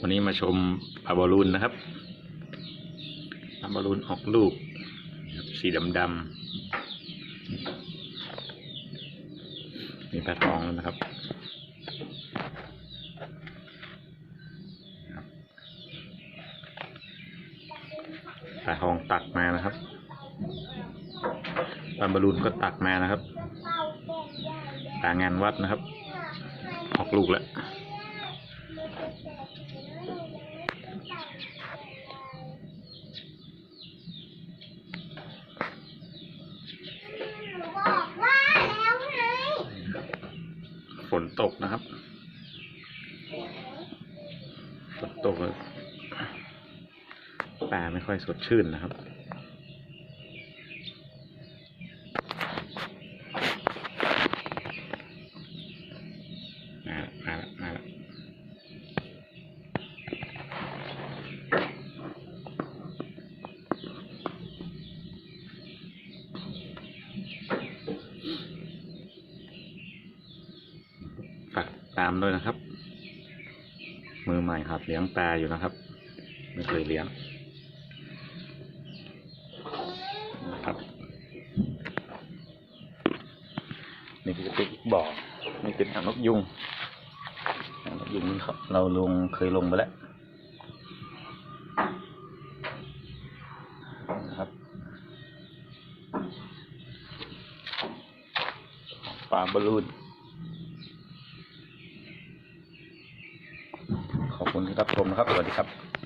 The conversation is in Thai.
วันนี้มาชมปลาบอลลูนนะครับปลาบอลลูนออกลูก สีดำดำมีปลาทองนะครับ ปลาทองตักมานะครับ ปลาบอลลูนก็ตักมานะครับปลางานวัดนะครับ ออกลูกแล้ว ตกนะครับ ฝนตกเลยปลาไม่ค่อยสดชื่นนะครับมาละมาละมาละ ฝากตามด้วยนะครับ มือใหม่หัดเลี้ยงปลาอยู่นะครับ ไม่เคยเลี้ยงนะครับ นี่คือเป็นอีกบ่อนี่เป็นอ่างนกยุงอ่างนกยุงนี่ครับเราลงเคยลงไปแล้วนะครับปลาบอลลูน ขอบ คุณที่รับชมนะครับ สวัสดีครับ